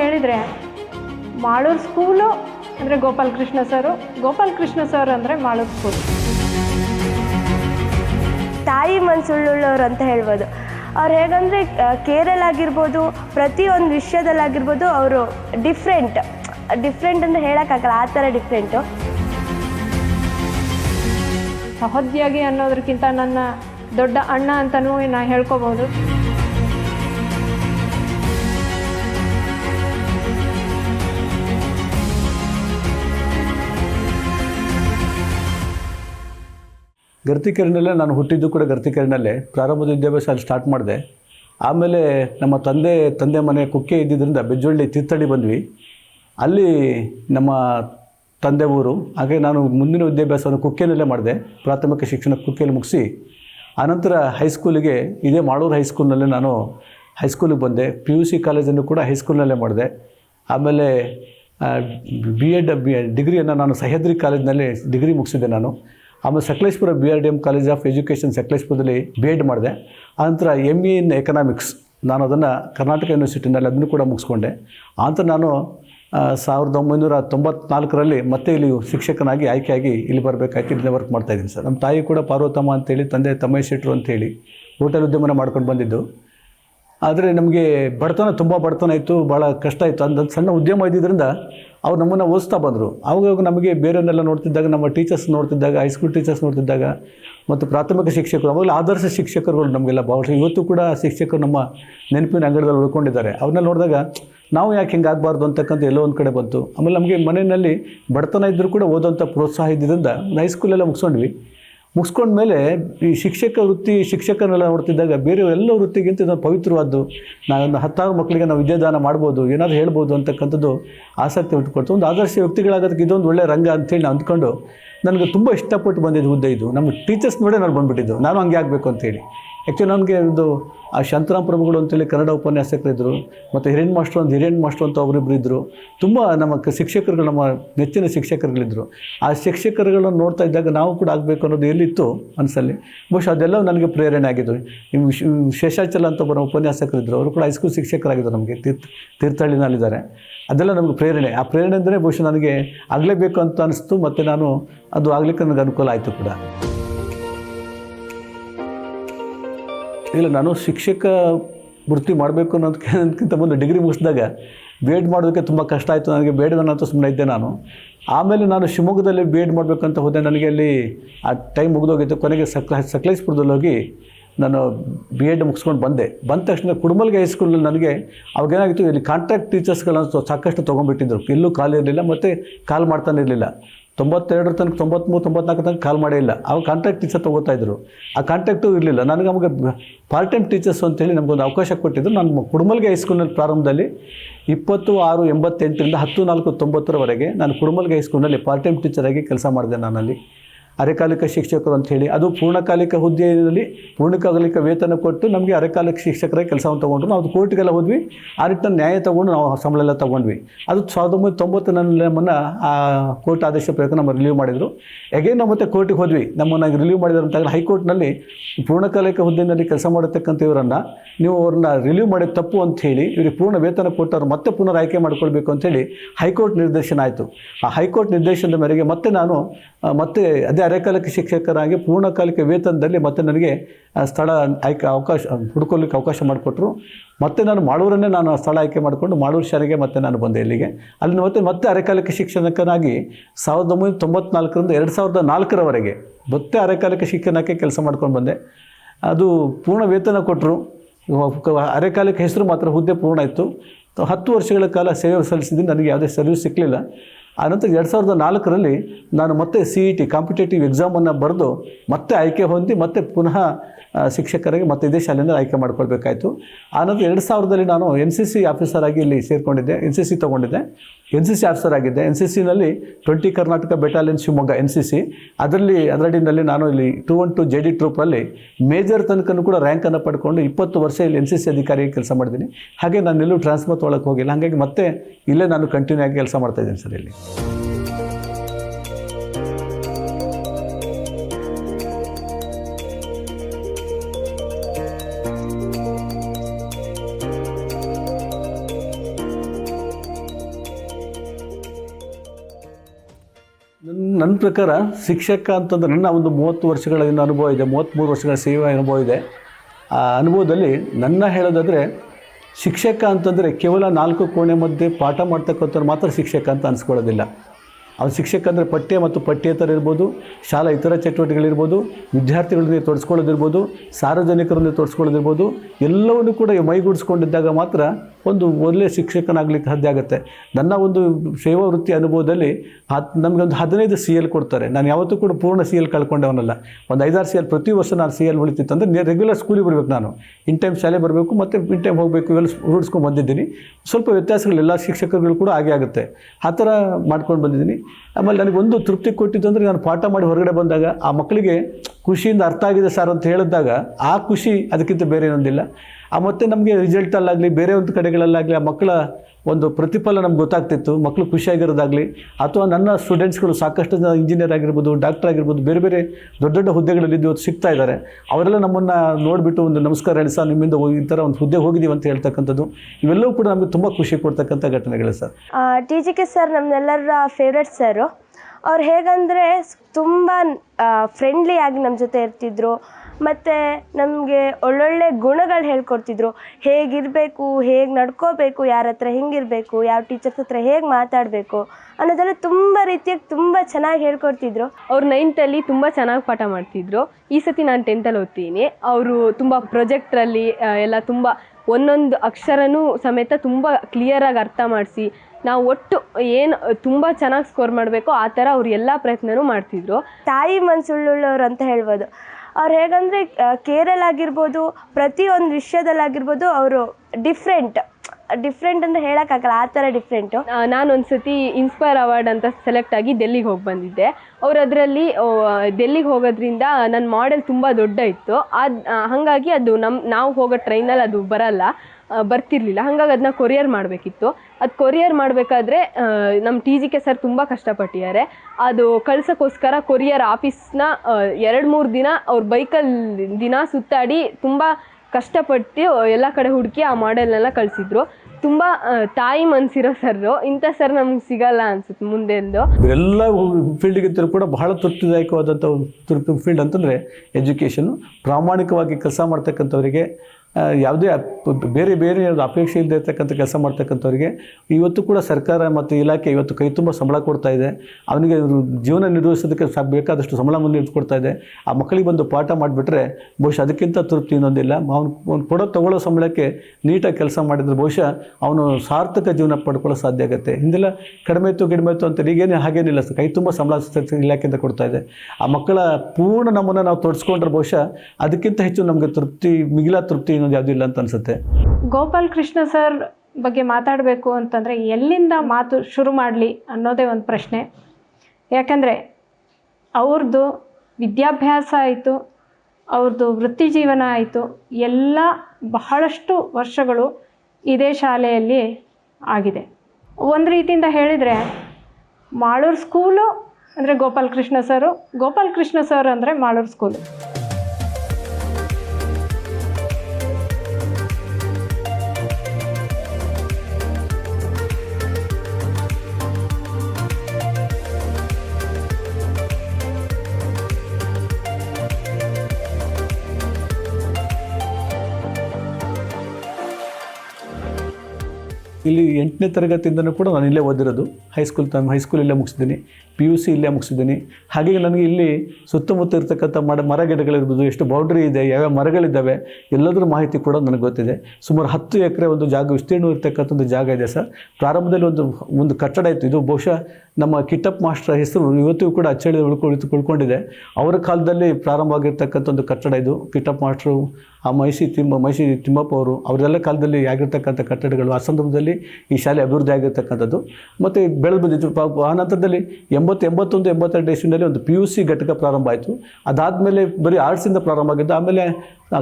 ಹೇಳಿದರೆ ಮಾಳೂರು ಸ್ಕೂಲು ಅಂದರೆ Gopal Krishna sir Gopal Krishna sir ಅಂದರೆ ಮಾಳೂರು ಸ್ಕೂಲ್. ತಾಯಿ ಮನಸ್ಸುಳ್ಳವರು ಅಂತ ಹೇಳ್ಬೋದು. ಅವ್ರು ಹೇಗಂದರೆ ಆಗಿರ್ಬೋದು ಪ್ರತಿಯೊಂದು ವಿಷಯದಲ್ಲಾಗಿರ್ಬೋದು ಅವರು ಡಿಫ್ರೆಂಟ್ ಡಿಫ್ರೆಂಟ್ ಅಂತ ಹೇಳೋಕ್ಕಾಗಲ್ಲ ಆ ಥರ ಡಿಫ್ರೆಂಟು ಸಹೋದ್ಯೋಗಿ ಅನ್ನೋದಕ್ಕಿಂತ ನನ್ನ ದೊಡ್ಡ ಅಣ್ಣ ಅಂತಲೂ ನಾನು ಹೇಳ್ಕೊಬೋದು. ಗರ್ತಿಕೆರೆನಲ್ಲೇ ನಾನು ಹುಟ್ಟಿದ್ದು ಕೂಡ ಗರ್ತಿಕೆರೆನಲ್ಲೇ. ಪ್ರಾರಂಭದ ವಿದ್ಯಾಭ್ಯಾಸ ಅಲ್ಲಿ ಸ್ಟಾರ್ಟ್ ಮಾಡಿದೆ. ಆಮೇಲೆ ನಮ್ಮ ತಂದೆ ತಂದೆ ಮನೆ ಕುಕ್ಕೆ ಇದ್ದಿದ್ದರಿಂದ ಬೆಜ್ಜಳ್ಳಿ ತೀರ್ಥಹಳ್ಳಿ ಬಂದ್ವಿ. ಅಲ್ಲಿ ನಮ್ಮ ತಂದೆ ಊರು, ಹಾಗೆ ನಾನು ಮುಂದಿನ ವಿದ್ಯಾಭ್ಯಾಸವನ್ನು ಕುಕ್ಕೆನಲ್ಲೇ ಮಾಡಿದೆ. ಪ್ರಾಥಮಿಕ ಶಿಕ್ಷಣ ಕುಕ್ಕೆಯಲ್ಲಿ ಮುಗಿಸಿ, ಆನಂತರ ಹೈಸ್ಕೂಲಿಗೆ ಇದೇ ಮಾಳೂರು ಹೈಸ್ಕೂಲ್ನಲ್ಲೇ ನಾನು ಹೈಸ್ಕೂಲಿಗೆ ಬಂದೆ. ಪಿ ಯು ಸಿ ಕಾಲೇಜನ್ನು ಕೂಡ ಹೈಸ್ಕೂಲ್ನಲ್ಲೇ ಮಾಡಿದೆ. ಆಮೇಲೆ ಬಿ ಎಡ್ ಡಿಗ್ರಿಯನ್ನು ನಾನು ಸಹ್ಯಾದ್ರಿ ಕಾಲೇಜಿನಲ್ಲಿ ಡಿಗ್ರಿ ಮುಗಿಸಿದ್ದೆ ನಾನು. ಆಮೇಲೆ Sakleshpur B R D M college of education ಸಕಲೇಶ್ಪುರದಲ್ಲಿ B Ed ಮಾಡಿದೆ. ಆನಂತರ ಎಂ ಇ ಇನ್ ಎಕನಾಮಿಕ್ಸ್ ನಾನು ಅದನ್ನು ಕರ್ನಾಟಕ ಯೂನಿವರ್ಸಿಟಿನಲ್ಲಿ ಅದನ್ನು ಕೂಡ ಮುಗಿಸ್ಕೊಂಡೆ. ಆನಂತರ ನಾನು ಸಾವಿರದ ಒಂಬೈನೂರ ತೊಂಬತ್ನಾಲ್ಕರಲ್ಲಿ ಮತ್ತೆ ಇಲ್ಲಿ ಶಿಕ್ಷಕನಾಗಿ ಆಯ್ಕೆಯಾಗಿ ಇಲ್ಲಿ ಬರಬೇಕಾಯ್ತು ಇಲ್ಲೇ ವರ್ಕ್ ಮಾಡ್ತಾಯಿದ್ದೀನಿ ಸರ್. ನಮ್ಮ ತಾಯಿ ಕೂಡ ಪಾರ್ವತಮ್ಮ ಅಂತೇಳಿ, ತಂದೆ ತಮ್ಮ ಶೆಟ್ರು ಅಂತೇಳಿ ಹೋಟೆಲ್ ಉದ್ಯಮನ ಮಾಡ್ಕೊಂಡು ಬಂದಿದ್ದು. ಆದರೆ ನಮಗೆ ಬಡತನ ತುಂಬ ಬಡತನ ಇತ್ತು ಭಾಳ ಕಷ್ಟ ಇತ್ತು ಅಂದ ಸಣ್ಣ ಉದ್ಯಮ ಇದ್ದಿದ್ದರಿಂದ ಅವ್ರು ನಮ್ಮನ್ನು ಓದಿಸ್ತಾ ಬಂದರು. ಅವಾಗ ನಮಗೆ ಬೇರೆಯನ್ನೆಲ್ಲ ನೋಡ್ತಿದ್ದಾಗ, ನಮ್ಮ ಟೀಚರ್ಸ್ ನೋಡ್ತಿದ್ದಾಗ ಹೈಸ್ಕೂಲ್ ಟೀಚರ್ಸ್ ನೋಡ್ತಿದ್ದಾಗ ಮತ್ತು ಪ್ರಾಥಮಿಕ ಶಿಕ್ಷಕರು, ಅವಾಗಲೇ ಆದರ್ಶ ಶಿಕ್ಷಕರುಗಳು ನಮಗೆಲ್ಲ ಭಾಳ ಇವತ್ತು ಕೂಡ ಶಿಕ್ಷಕರು ನಮ್ಮ ನೆನಪಿನ ಅಂಗಡದಲ್ಲಿ ಉಳ್ಕೊಂಡಿದ್ದಾರೆ. ಅವ್ರನ್ನ ನೋಡಿದಾಗ ನಾವು ಯಾಕೆ ಹಿಂಗೆ ಆಗಬಾರ್ದು ಅಂತಕ್ಕಂಥ ಎಲ್ಲೋ ಒಂದು ಕಡೆ ಬಂತು. ಆಮೇಲೆ ನಮಗೆ ಮನೆಯಲ್ಲಿ ಬಡತನ ಇದ್ದರೂ ಕೂಡ ಓದೋಂಥ ಪ್ರೋತ್ಸಾಹ ಇದ್ದಿದ್ದರಿಂದ ಹೈಸ್ಕೂಲೆಲ್ಲ ಮುಗಿಸ್ಕೊಂಡ್ವಿ. ಮುಗಿಸ್ಕೊಂಡ್ಮೇಲೆ ಈ ಶಿಕ್ಷಕ ವೃತ್ತಿ, ಶಿಕ್ಷಕನೆಲ್ಲ ನೋಡ್ತಿದ್ದಾಗ ಬೇರೆ ಎಲ್ಲ ವೃತ್ತಿಗಿಂತ ಇದೊಂದು ಪವಿತ್ರವಾದ್ದು. ನಾವೊಂದು ಹತ್ತಾರು ಮಕ್ಕಳಿಗೆ ನಾವು ವಿದ್ಯಾದಾನ ಮಾಡ್ಬೋದು, ಏನಾದರೂ ಹೇಳ್ಬೋದು ಅಂತಕ್ಕಂಥದ್ದು ಆಸಕ್ತಿ ಉಟ್ಕೊಳ್ತು ಒಂದು ಆದರ್ಶ ವ್ಯಕ್ತಿಗಳಾಗೋದಕ್ಕೆ ಇದೊಂದು ಒಳ್ಳೆಯ ರಂಗ ಅಂತೇಳಿ ನಾನು ಅಂದ್ಕೊಂಡು ನನಗೆ ತುಂಬ ಇಷ್ಟಪಟ್ಟು ಬಂದಿದ್ದು ಹುದ್ದೆ ಇದು. ನಮ್ಮ ಟೀಚರ್ಸ್ ನೋಡೇ ನಾನು ಬಂದುಬಿಟ್ಟಿದ್ದು. ನಾನು ಹಂಗೆ ಆಗಬೇಕು ಅಂತೇಳಿ ಆ್ಯಕ್ಚುಲಿ ನನಗೆ ಒಂದು ಆ ಶಾಂತರಾಮ್ ಪ್ರಭುಗಳು ಅಂತೇಳಿ ಕನ್ನಡ ಉಪನ್ಯಾಸಕರಿದ್ದರು ಮತ್ತು ಹಿರೇನ್ ಮಾಸ್ಟರ್ ಅಂತ ಹಿರೇನ್ ಮಾಸ್ಟರ್ ಅಂತ ಅವರಿಬ್ಬರು ಇದ್ದರು ತುಂಬ ನಮ್ಮ ಶಿಕ್ಷಕರುಗಳು, ನಮ್ಮ ನೆಚ್ಚಿನ ಶಿಕ್ಷಕರುಗಳಿದ್ದರು ಆ ಶಿಕ್ಷಕರುಗಳನ್ನು ನೋಡ್ತಾ ಇದ್ದಾಗ ನಾವು ಕೂಡ ಆಗಬೇಕು ಅನ್ನೋದು ಎಲ್ಲಿತ್ತು ಅನಿಸಲ್ಲಿ ಬಹುಶಃ ಅದೆಲ್ಲ ನನಗೆ ಪ್ರೇರಣೆ ಆಗಿದ್ದು. ಇವು ಶೇಷಾಚಲ ಅಂತ ಬರೋ ಉಪನ್ಯಾಸಕರಿದ್ದರು ಅವರು ಕೂಡ ಹೈಸ್ಕೂಲ್ ಶಿಕ್ಷಕರಾಗಿದ್ದರು ನಮಗೆ. ತೀರ್ಥ, ತೀರ್ಥಹಳ್ಳಿನಲ್ಲಿದ್ದಾರೆ. ಅದೆಲ್ಲ ನಮಗೆ ಪ್ರೇರಣೆ. ಆ ಪ್ರೇರಣೆ ಅಂದರೆ ಬಹುಶಃ ನನಗೆ ಆಗಲೇಬೇಕು ಅಂತ ಅನಿಸ್ತು, ಮತ್ತು ನಾನು ಅದು ಆಗಲಿಕ್ಕೆ ನನಗೆ ಅನುಕೂಲ ಆಯಿತು ಕೂಡ. ಇಲ್ಲ, ನಾನು ಶಿಕ್ಷಕ ವೃತ್ತಿ ಮಾಡಬೇಕು ಅನ್ನೋದಕ್ಕಿಂತ ಮುಂದೆ ಡಿಗ್ರಿ ಮುಗಿಸಿದಾಗ ಬಿ ಎಡ್ ಮಾಡೋದಕ್ಕೆ ತುಂಬ ಕಷ್ಟ ಆಯಿತು. ನನಗೆ ಬೇಡವೇನಂತ ಸುಮ್ಮನೆ ಇದ್ದೆ ನಾನು. ಆಮೇಲೆ ನಾನು ಶಿವಮೊಗ್ಗದಲ್ಲಿ ಬಿ ಎಡ್ ಮಾಡಬೇಕಂತ ಹೋದೆ. ನನಗೆ ಅಲ್ಲಿ ಆ ಟೈಮ್ ಮುಗಿದೋಗಿತ್ತು. ಕೊನೆಗೆ ಸಕ್ಲ ಸಕಲೇಶ್ಪುರದಲ್ಲಿ ಹೋಗಿ ನಾನು ಬಿ ಎಡ್ ಮುಗಿಸ್ಕೊಂಡು ಬಂದೆ. ಬಂದ ತಕ್ಷಣ ಕುಡುಮಲ್ಗೆ ಹೈಸ್ಕೂಲಲ್ಲಿ ನನಗೆ ಅವಾಗೇನಾಗಿತ್ತು, ಇಲ್ಲಿ ಕಾಂಟ್ರಾಕ್ಟ್ ಟೀಚರ್ಸ್ಗಳನ್ನು ಸಾಕಷ್ಟು ತೊಗೊಂಡ್ಬಿಟ್ಟಿದ್ರು. ಎಲ್ಲೂ ಕಾಲ್ ಇರಲಿಲ್ಲ, ಮತ್ತು ಕಾಲ್ ಮಾಡ್ತಾನೆ ಇರಲಿಲ್ಲ. ತೊಂಬತ್ತೆರಡರ ತನಕ, ತೊಂಬತ್ಮೂರು, ತೊಂಬತ್ನಾಲ್ಕು ತನಕ ಕಾಲ್ ಮಾಡೇ ಇಲ್ಲ. ಅವಾಗ ಕಾಂಟ್ರಾಕ್ಟ್ ಟೀಚರ್ ತೊಗೋತಾ ಇದ್ದರು ಆ ಕಾಂಟ್ರಾಕ್ಟು ಇರಲಿಲ್ಲ. ನನಗೆ ನಮಗೆ ಪಾರ್ಟ್ ಟೈಮ್ ಟೀಚರ್ಸ್ ಅಂತೇಳಿ ನಮಗೊಂದು ಅವಕಾಶ ಕೊಟ್ಟಿದ್ದರು ನಾನು ಕುಡುಮಲ್ಗೆ ಹೈಸ್ಕೂಲ್ನಲ್ಲಿ ಪ್ರಾರಂಭದಲ್ಲಿ ಇಪ್ಪತ್ತು ಆರು, ಎಂಬತ್ತೆಂಟರಿಂದ ಹತ್ತು, ನಾಲ್ಕು, ತೊಂಬತ್ತರವರೆಗೆ ನಾನು ಕುಡುಮಲ್ಗೆ ಹೈಸ್ಕೂಲ್ನಲ್ಲಿ ಪಾರ್ಟ್ ಟೈಮ್ ಟೀಚರಾಗಿ ಕೆಲಸ ಮಾಡಿದೆ ನಾನಲ್ಲಿ. ಅರೆಕಾಲಿಕ ಶಿಕ್ಷಕರು ಅಂತ ಹೇಳಿ, ಅದು ಪೂರ್ಣಕಾಲಿಕ ಹುದ್ದೆಯಲ್ಲಿ ಪೂರ್ಣಕಾಲಿಕ ವೇತನ ಕೊಟ್ಟು ನಮಗೆ ಅರೆಕಾಲಿಕ ಶಿಕ್ಷಕರೇ ಕೆಲಸವನ್ನು ತೊಗೊಂಡ್ರು. ನಾವು ಕೋರ್ಟ್ಗೆಲ್ಲ ಹೋದ್ವಿ, ಆ ನಿಟ್ಟಿನಲ್ಲಿ ನ್ಯಾಯ ತೊಗೊಂಡು ನಾವು ಸಂಬಳ ಎಲ್ಲ ತೊಗೊಂಡ್ವಿ. ಅದು ಸಾವಿರದ ಒಂಬೈನೂರ ತೊಂಬತ್ತರಲ್ಲಿ ನಮ್ಮನ್ನು ಆ ಕೋರ್ಟ್ ಆದೇಶ ಪ್ರಕಾರ ನಮ್ಮ ರಿಲೀವ್ ಮಾಡಿದರು. ಅಗೇನ್ ನಾವು ಮತ್ತೆ ಕೋರ್ಟಿಗೆ ಹೋದ್ವಿ. ನಮ್ಮನ್ನು ರಿಲೀವ್ ಮಾಡಿದ್ರು ಅಂತ ಹೈಕೋರ್ಟ್ನಲ್ಲಿ ಪೂರ್ಣಕಾಲಿಕ ಹುದ್ದೆಯಲ್ಲಿ ಕೆಲಸ ಮಾಡತಕ್ಕಂಥ ಇವರನ್ನು, ನೀವು ಅವ್ರನ್ನ ರಿಲೀವ್ ಮಾಡಿದ ತಪ್ಪು ಅಂತ ಹೇಳಿ, ಇವ್ರಿಗೆ ಪೂರ್ಣ ವೇತನ ಕೊಟ್ಟು ಅವ್ರು ಮತ್ತೆ ಪುನರ್ ಆಯ್ಕೆ ಮಾಡ್ಕೊಳ್ಬೇಕು ಅಂತೇಳಿ ಹೈಕೋರ್ಟ್ ನಿರ್ದೇಶನ ಆಯಿತು. ಆ ಹೈಕೋರ್ಟ್ ನಿರ್ದೇಶನದ ಮೇರೆಗೆ ಮತ್ತೆ ನಾನು ಮತ್ತೆ ಅದೇ ಅರೆಕಾಲಿಕ ಶಿಕ್ಷಕರಾಗಿ ಪೂರ್ಣಕಾಲಿಕ ವೇತನದಲ್ಲಿ ಮತ್ತೆ ನನಗೆ ಸ್ಥಳ ಆಯ್ಕೆ ಅವಕಾಶ ಹುಡ್ಕೊಳ್ಳಿಕ್ಕೆ ಅವಕಾಶ ಮಾಡಿಕೊಟ್ರು. ಮತ್ತೆ ನಾನು ಮಾಡೂರನ್ನೇ ನಾನು ಸ್ಥಳ ಆಯ್ಕೆ ಮಾಡಿಕೊಂಡು ಮಾಡೂರು ಶಾಲೆಗೆ ಮತ್ತೆ ನಾನು ಬಂದೆ ಇಲ್ಲಿಗೆ. ಅಲ್ಲಿ ಮತ್ತೆ ಮತ್ತೆ ಅರೆಕಾಲಿಕ ಶಿಕ್ಷಕನಾಗಿ ಸಾವಿರದ ಒಂಬೈನೂರ ತೊಂಬತ್ನಾಲ್ಕರಿಂದ ಎರಡು ಸಾವಿರದ ನಾಲ್ಕರವರೆಗೆ ಮತ್ತೆ ಅರೆಕಾಲಿಕ ಶಿಕ್ಷಣಕ್ಕೆ ಕೆಲಸ ಮಾಡ್ಕೊಂಡು ಬಂದೆ. ಅದು ಪೂರ್ಣ ವೇತನ ಕೊಟ್ಟರು ಅರೆಕಾಲಿಕ ಹೆಸರು ಮಾತ್ರ ಹುದ್ದೆ ಪೂರ್ಣ ಇತ್ತು. ಹತ್ತು ವರ್ಷಗಳ ಕಾಲ ಸೇವೆ ಸಲ್ಲಿಸಿದ್ದೀನಿ ನನಗೆ ಯಾವುದೇ ಸರ್ವಿಸ್ ಸಿಕ್ಕಲಿಲ್ಲ ಆನಂತರ ಎರಡು ಸಾವಿರದ ನಾಲ್ಕರಲ್ಲಿ ನಾನು ಮತ್ತೆ ಸಿ ಇ ಟಿ ಕಾಂಪಿಟೇಟಿವ್ ಎಕ್ಸಾಮನ್ನು ಬರೆದು ಮತ್ತೆ ಆಯ್ಕೆ ಹೊಂದಿ ಮತ್ತೆ ಪುನಃ ಶಿಕ್ಷಕರಾಗಿ ಮತ್ತೆ ಇದೇ ಶಾಲೆಯಿಂದ ಆಯ್ಕೆ ಮಾಡ್ಕೊಳ್ಬೇಕಾಯಿತು. ಆನಂತರ ಎರಡು ಸಾವಿರದಲ್ಲಿ ನಾನು ಎನ್ ಸಿ ಸಿ ಆಫೀಸರ್ ಆಗಿ ಇಲ್ಲಿ ಸೇರಿಕೊಂಡಿದ್ದೆ. ಎನ್ ಸಿ ಸಿ ತೊಗೊಂಡಿದ್ದೆ. ಎನ್ ಸಿ ಸಿ ಆಫೀಸರ್ ಆಗಿದ್ದೆ. N C ಸಿನಲ್ಲಿ twenty Karnataka battalion Shivamogga N C C ಅದರಲ್ಲಿ ಅದರಡಿನಲ್ಲಿ ನಾನು ಇಲ್ಲಿ two one two J D ಟ್ರೂಪಲ್ಲಿ major ತನಕನೂ ಕೂಡ ರ್ಯಾಂಕನ್ನು ಪಡ್ಕೊಂಡು ಇಪ್ಪತ್ತು ವರ್ಷ ಇಲ್ಲಿ ಎನ್ ಸಿ ಸಿ ಅಧಿಕಾರಿಯಾಗಿ ಕೆಲಸ ಮಾಡಿದ್ದೀನಿ ಹಾಗೆ ನಾನು ಎಲ್ಲೂ ಟ್ರಾನ್ಸ್ಫರ್ ತೊಗೊಳಕ್ಕೆ ಹೋಗಿಲ್ಲ. ಹಾಗಾಗಿ ಮತ್ತೆ ಇಲ್ಲೇ ನಾನು ಕಂಟಿನ್ಯೂ ಆಗಿ ಕೆಲಸ ಮಾಡ್ತಾಯಿದ್ದೀನಿ ಸರ್ ಇಲ್ಲಿ. ನನ್ನ ಪ್ರಕಾರ ಶಿಕ್ಷಕ ಅಂತಂದ್ರೆ ನನ್ನ ಒಂದು ಮೂವತ್ತು ವರ್ಷಗಳ ಅನುಭವ ಇದೆ, ಮೂವತ್ತ್ಮೂರು ವರ್ಷಗಳ ಸೇವಾ ಅನುಭವ ಇದೆ. ಆ ಅನುಭವದಲ್ಲಿ ನನ್ನ ಹೇಳೋದಾದರೆ ಶಿಕ್ಷಕ ಅಂತಂದರೆ ಕೇವಲ ನಾಲ್ಕು ಕೋಣೆ ಮಧ್ಯೆ ಪಾಠ ಮಾಡ್ತಕ್ಕಂಥವ್ರು ಮಾತ್ರ ಶಿಕ್ಷಕ ಅಂತ ಅನಿಸ್ಕೊಳ್ಳೋದಿಲ್ಲ. ಅವ್ನು ಶಿಕ್ಷಕ ಅಂದರೆ ಪಠ್ಯ ಮತ್ತು ಪಠ್ಯೇತರ ಇರ್ಬೋದು, ಶಾಲಾ ಇತರ ಚಟುವಟಿಕೆಗಳಿರ್ಬೋದು, ವಿದ್ಯಾರ್ಥಿಗಳೊಂದಿಗೆ ತೊಡಸ್ಕೊಳ್ಳೋದಿರ್ಬೋದು, ಸಾರ್ವಜನಿಕರೊಂದಿಗೆ ತೊಡಸ್ಕೊಳ್ಳೋದಿರ್ಬೋದು, ಎಲ್ಲವನ್ನು ಕೂಡ ಮೈಗೂಡಿಸ್ಕೊಂಡಿದ್ದಾಗ ಮಾತ್ರ ಒಂದು ಒಳ್ಳೆಯ ಶಿಕ್ಷಕನಾಗಲಿಕ್ಕೆ ಸಾಧ್ಯ ಆಗುತ್ತೆ. ನನ್ನ ಒಂದು ಸೇವಾ ವೃತ್ತಿ ಅನುಭವದಲ್ಲಿ ಹತ್ ನಮಗೊಂದು ಹದಿನೈದು ಸಿ ಎಲ್ ಕೊಡ್ತಾರೆ. ನಾನು ಯಾವತ್ತೂ ಕೂಡ ಪೂರ್ಣ ಸಿ ಎಲ್ ಕಳ್ಕೊಂಡವನಲ್ಲ. ಒಂದು ಐದಾರು ಸಿ ಎಲ್ ಪ್ರತಿ ವರ್ಷ ನಾನು ಸಿ ಎಲ್ ಉಳಿತಿತ್ತು ಅಂದರೆ ರೆಗ್ಯುಲರ್ ಸ್ಕೂಲಿಗೆ ಬರಬೇಕು ನಾನು. ಇನ್ ಟೈಮ್ ಶಾಲೆ ಬರಬೇಕು ಮತ್ತು ಇನ್ ಟೈಮ್ ಹೋಗಬೇಕು, ಇವೆಲ್ಲ ರೂಢಿಸ್ಕೊಂಡು ಬಂದಿದ್ದೀನಿ. ಸ್ವಲ್ಪ ವ್ಯತ್ಯಾಸಗಳು ಎಲ್ಲ ಶಿಕ್ಷಕರುಗಳು ಕೂಡ ಹಾಗೆ ಆಗುತ್ತೆ. ಆ ಥರ ಮಾಡ್ಕೊಂಡು ಬಂದಿದ್ದೀನಿ. ಆಮೇಲೆ ನನಗೆ ಒಂದು ತೃಪ್ತಿ ಕೊಟ್ಟಿದ್ದು ಅಂದರೆ ನಾನು ಪಾಠ ಮಾಡಿ ಹೊರಗಡೆ ಬಂದಾಗ ಆ ಮಕ್ಕಳಿಗೆ ಖುಷಿಯಿಂದ ಅರ್ಥ ಆಗಿದೆ ಸರ್ ಅಂತ ಹೇಳಿದಾಗ ಆ ಖುಷಿ ಅದಕ್ಕಿಂತ ಬೇರೆ ಏನೊಂದಿಲ್ಲ. ಆ ಮತ್ತೆ ನಮಗೆ ರಿಸಲ್ಟಲ್ಲಾಗಲಿ ಬೇರೆ ಒಂದು ಕಡೆಗಳಲ್ಲಾಗಲಿ ಆ ಮಕ್ಕಳ ಒಂದು ಪ್ರತಿಫಲ ನಮ್ಗೆ ಗೊತ್ತಾಗ್ತಿತ್ತು. ಮಕ್ಕಳು ಖುಷಿಯಾಗಿರೋದಾಗಲಿ, ಅಥವಾ ನನ್ನ ಸ್ಟೂಡೆಂಟ್ಸ್ಗಳು ಸಾಕಷ್ಟು ಜನ ಇಂಜಿನಿಯರ್ ಆಗಿರ್ಬೋದು ಡಾಕ್ಟರ್ ಆಗಿರ್ಬೋದು, ಬೇರೆ ಬೇರೆ ದೊಡ್ಡ ದೊಡ್ಡ ಹುದ್ದೆಗಳಲ್ಲಿ ಇವತ್ತು ಸಿಗ್ತಾ ಇದ್ದಾರೆ. ಅವರೆಲ್ಲ ನಮ್ಮನ್ನು ನೋಡಿಬಿಟ್ಟು ಒಂದು ನಮಸ್ಕಾರ ಹೇಳಿ ಸರ್, ನಿಮ್ಮಿಂದ ಈ ಥರ ಒಂದು ಹುದ್ದೆ ಹೋಗಿದ್ದೀವಿ ಅಂತ ಹೇಳ್ತಕ್ಕಂಥದ್ದು. ಇವೆಲ್ಲವೂ ಕೂಡ ನಮಗೆ ತುಂಬ ಖುಷಿ ಕೊಡ್ತಕ್ಕಂಥ ಘಟನೆಗಳು sir. T G K sir ನಮ್ಮೆಲ್ಲರ ಫೇವ್ರೆಟ್ ಸರು ಅವ್ರು ಹೇಗಂದರೆ, ತುಂಬ ಫ್ರೆಂಡ್ಲಿ ಆಗಿ ನಮ್ಮ ಜೊತೆ ಇರ್ತಿದ್ರು. ಮತ್ತು ನಮಗೆ ಒಳ್ಳೊಳ್ಳೆ ಗುಣಗಳು ಹೇಳ್ಕೊಡ್ತಿದ್ರು. ಹೇಗಿರಬೇಕು ಹೇಗೆ ನಡ್ಕೋಬೇಕು ಯಾರ ಹತ್ರ ಹೆಂಗಿರಬೇಕು ಯಾವ ಟೀಚರ್ಸ್ ಹತ್ರ ಹೇಗೆ ಮಾತಾಡಬೇಕು ಅನ್ನೋದೆಲ್ಲ ತುಂಬ ರೀತಿಯಾಗಿ ತುಂಬ ಚೆನ್ನಾಗಿ ಹೇಳ್ಕೊಡ್ತಿದ್ರು. ಅವ್ರು ನೈನ್ತಲ್ಲಿ ತುಂಬ ಚೆನ್ನಾಗಿ ಪಾಠ ಮಾಡ್ತಿದ್ರು. ಈ ಸತಿ ನಾನು ಟೆಂತಲ್ಲಿ ಓದ್ತೀನಿ. ಅವರು ತುಂಬ ಪ್ರೊಜೆಕ್ಟ್ರಲ್ಲಿ ಎಲ್ಲ ತುಂಬ ಒಂದೊಂದು ಅಕ್ಷರನೂ ಸಮೇತ ತುಂಬ ಕ್ಲಿಯರಾಗಿ ಅರ್ಥ ಮಾಡಿಸಿ ನಾವು ಒಟ್ಟು ಏನು ತುಂಬ ಚೆನ್ನಾಗಿ ಸ್ಕೋರ್ ಮಾಡಬೇಕು ಆ ಥರ ಅವ್ರು ಎಲ್ಲ ಪ್ರಯತ್ನವೂ ಮಾಡ್ತಿದ್ರು. ತಾಯಿ ಮನಸ್ಸುಳ್ಳವರು ಅಂತ ಹೇಳ್ಬೋದು. ಅವ್ರು ಹೇಗಂದರೆ ಕೇರಲ್ ಆಗಿರ್ಬೋದು, ಪ್ರತಿಯೊಂದು ವಿಷಯದಲ್ಲಾಗಿರ್ಬೋದು, ಅವರು ಡಿಫ್ರೆಂಟ್ ಡಿಫ್ರೆಂಟ್ ಅಂತ ಹೇಳೋಕ್ಕಾಗಲ್ಲ ಆ ಥರ ಡಿಫ್ರೆಂಟು ನಾನೊಂದು ಸತಿ ಇನ್ಸ್ಪೈರ್ ಅವಾರ್ಡ್ ಅಂತ ಸೆಲೆಕ್ಟ್ ಆಗಿ ಡೆಲ್ಲಿಗೆ ಹೋಗಿ ಬಂದಿದ್ದೆ. ಅವ್ರು ಅದರಲ್ಲಿ ಡೆಲ್ಲಿಗೆ ಹೋಗೋದ್ರಿಂದ ನನ್ನ ಮಾಡೆಲ್ ತುಂಬ ದೊಡ್ಡ ಇತ್ತು. ಅದು ಹಾಗಾಗಿ ಅದು ನಮ್ಮ ನಾವು ಹೋಗೋ ಟ್ರೈನಲ್ಲಿ ಅದು ಬರಲ್ಲ. ಬರ್ತಿರ್ಲಿಲ್ಲ. ಹಾಗಾಗಿ ಅದನ್ನ ಕೊರಿಯರ್ ಮಾಡಬೇಕಿತ್ತು. ಅದು ಕೊರಿಯರ್ ಮಾಡಬೇಕಾದ್ರೆ ನಮ್ಮ ಟಿ ಜಿ ಕೆ ಸರ್ ತುಂಬ ಕಷ್ಟಪಟ್ಟಿದ್ದಾರೆ. ಅದು ಕಳ್ಸೋಕ್ಕೋಸ್ಕರ ಕೊರಿಯರ್ ಆಫೀಸ್ನ ಎರಡು ಮೂರು ದಿನ ಅವ್ರ ಬೈಕಲ್ಲಿ ದಿನ ಸುತ್ತಾಡಿ ತುಂಬ ಕಷ್ಟಪಟ್ಟು ಎಲ್ಲ ಕಡೆ ಹುಡುಕಿ ಆ ಮಾಡೆಲ್ನೆಲ್ಲ ಕಳಿಸಿದ್ರು. ತುಂಬ ತಾಯಿ ಮನ್ಸಿರೋ ಸರ್ರು ಇಂಥ ಸರ್ ನಮ್ಗೆ ಸಿಗಲ್ಲ ಅನ್ಸುತ್ತೆ ಮುಂದೆಂದು. ಎಲ್ಲ ಫೀಲ್ಡ್ಗಿಂತಲೂ ಕೂಡ ಬಹಳ ತೃಪ್ತಿದಾಯಕವಾದಂಥ ಒಂದು ಫೀಲ್ಡ್ ಅಂತಂದರೆ ಎಜುಕೇಷನ್ನು ಪ್ರಾಮಾಣಿಕವಾಗಿ ಕೆಲಸ ಮಾಡ್ತಕ್ಕಂಥವರಿಗೆ ಯಾವುದೇ ಬೇರೆ ಬೇರೆ ಅಪೇಕ್ಷೆ ಇಲ್ಲದೆ ಇರ್ತಕ್ಕಂಥ ಕೆಲಸ ಮಾಡ್ತಕ್ಕಂಥವ್ರಿಗೆ ಇವತ್ತು ಕೂಡ ಸರ್ಕಾರ ಮತ್ತು ಇಲಾಖೆ ಇವತ್ತು ಕೈ ತುಂಬ ಸಂಬಳ ಕೊಡ್ತಾ ಇದೆ. ಅವನಿಗೆ ಜೀವನ ನಿರ್ವಹಿಸೋದಕ್ಕೆ ಬೇಕಾದಷ್ಟು ಸಂಬಳ ಮುಂದೆ ಕೊಡ್ತಾ ಇದೆ. ಆ ಮಕ್ಕಳಿಗೆ ಬಂದು ಪಾಠ ಮಾಡಿಬಿಟ್ರೆ ಬಹುಶಃ ಅದಕ್ಕಿಂತ ತೃಪ್ತಿ ಇನ್ನೊಂದಿಲ್ಲ. ಅವನು, ಅವ್ನು ಕೊಡೋ, ತಗೊಳ್ಳೋ ಸಂಬಳಕ್ಕೆ ನೀಟಾಗಿ ಕೆಲಸ ಮಾಡಿದರೆ ಬಹುಶಃ ಅವನು ಸಾರ್ಥಕ ಜೀವನ ಪಡ್ಕೊಳ್ಳೋ ಸಾಧ್ಯ ಆಗುತ್ತೆ. ಹಿಂದೆಲ್ಲ ಕಡಿಮೆ ಇತ್ತು ಕಡಿಮೆ ಇತ್ತು ಅಂತ ಈಗೇನು ಹಾಗೇನಿಲ್ಲ. ಕೈ ತುಂಬ ಸಂಬಳ ಇಲಾಖೆಯಿಂದ ಕೊಡ್ತಾ ಇದೆ. ಆ ಮಕ್ಕಳ ಪೂರ್ಣ ನಮ್ಮನ್ನು ನಾವು ತೊಡಸ್ಕೊಂಡ್ರೆ ಬಹುಶಃ ಅದಕ್ಕಿಂತ ಹೆಚ್ಚು ನಮಗೆ ತೃಪ್ತಿ ಮಿಗಿಲ ತೃಪ್ತಿ ಇನ್ನೊಂದು ಇಲ್ಲ ಅಂತ ಅನ್ಸುತ್ತೆ. ಗೋಪಾಲ್ ಕೃಷ್ಣ ಸರ್ ಬಗ್ಗೆ ಮಾತಾಡಬೇಕು ಅಂತಂದರೆ ಎಲ್ಲಿಂದ ಮಾತು ಶುರು ಮಾಡಲಿ ಅನ್ನೋದೇ ಒಂದು ಪ್ರಶ್ನೆ. ಯಾಕಂದರೆ ಅವ್ರದ್ದು ವಿದ್ಯಾಭ್ಯಾಸ ಆಯಿತು ಅವ್ರದ್ದು ವೃತ್ತಿ ಜೀವನ ಆಯಿತು, ಎಲ್ಲ ಬಹಳಷ್ಟು ವರ್ಷಗಳು ಇದೇ ಶಾಲೆಯಲ್ಲಿ ಆಗಿದೆ. ಒಂದು ರೀತಿಯಿಂದ ಹೇಳಿದರೆ ಮಾಳೂರು ಸ್ಕೂಲು ಅಂದರೆ ಗೋಪಾಲ್ ಕೃಷ್ಣ ಸರು, ಗೋಪಾಲ್ ಕೃಷ್ಣ ಸರ್ ಅಂದರೆ ಮಾಳೂರು ಸ್ಕೂಲು ಇಲ್ಲಿ ಎಂಟನೇ ತರಗತಿಯಿಂದನೂ ಕೂಡ ನಾನು ಇಲ್ಲೇ ಓದಿರೋದು. ಹೈಸ್ಕೂಲ್ ತಮ್ಮ ಹೈಸ್ಕೂಲ್ ಇಲ್ಲೇ ಮುಗಿಸಿದ್ದೀನಿ. ಪಿ ಯು ಸಿ ಇಲ್ಲೇ ಮುಗಿಸಿದ್ದೀನಿ. ಹಾಗೆ ನನಗೆ ಇಲ್ಲಿ ಸುತ್ತಮುತ್ತ ಇರ್ತಕ್ಕಂಥ ಮರ ಗಿಡಗಳಿರ್ಬೋದು ಎಷ್ಟು ಬೌಂಡ್ರಿ ಇದೆ, ಯಾವ್ಯಾವ ಮರಗಳಿದ್ದಾವೆ, ಎಲ್ಲದರ ಮಾಹಿತಿ ಕೂಡ ನನಗೆ ಗೊತ್ತಿದೆ. ಸುಮಾರು ಹತ್ತು ಎಕರೆ ಒಂದು ಜಾಗ, ವಿಸ್ತೀರ್ಣ ಇರ್ತಕ್ಕಂಥ ಒಂದು ಜಾಗ ಇದೆ ಸರ್. ಪ್ರಾರಂಭದಲ್ಲಿ ಒಂದು ಒಂದು ಕಟ್ಟಡ ಇತ್ತು. ಇದು ಬಹುಶಃ ನಮ್ಮ ಕಿಟ್ಟಪ್ಪ ಮಾಸ್ಟರ್ ಹೆಸರು ಇವತ್ತಿಗೂ ಕೂಡ ಅಚ್ಚಳಿ ಉಳ್ಕೊಳಿತು ಉಳ್ಕೊಂಡಿದೆ. ಅವರ ಕಾಲದಲ್ಲಿ ಪ್ರಾರಂಭ ಆಗಿರ್ತಕ್ಕಂಥ ಒಂದು ಕಟ್ಟಡ ಇದು. ಕಿಟ್ಟಪ್ಪ ಮಾಸ್ಟ್ರು, ಆ ಮೈಸಿ ತಿಮ್ಮ ಮೈಸಿ ತಿಮ್ಮಪ್ಪ ಅವರು, ಅವರೆಲ್ಲ ಕಾಲದಲ್ಲಿ ಆಗಿರ್ತಕ್ಕಂಥ ಕಟ್ಟಡಗಳು ಆ ಸಂದರ್ಭದಲ್ಲಿ ಈ ಶಾಲೆ ಅಭಿವೃದ್ಧಿ ಆಗಿರ್ತಕ್ಕಂಥದ್ದು. ಮತ್ತು ಬೆಳೆದು ಬಂದಿತ್ತು. ಆ ನಂತರದಲ್ಲಿ ಎಂಬತ್ತು ಎಂಬತ್ತೊಂದು, ಎಂಬತ್ತೆರಡು ಇಸ್ವಿನಲ್ಲಿ ಒಂದು ಪಿ ಯು ಸಿ ಘಟಕ ಪ್ರಾರಂಭ ಆಯಿತು. ಅದಾದಮೇಲೆ ಬರೀ ಆರ್ಟ್ಸಿಂದ ಪ್ರಾರಂಭ ಆಗಿದ್ದು, ಆಮೇಲೆ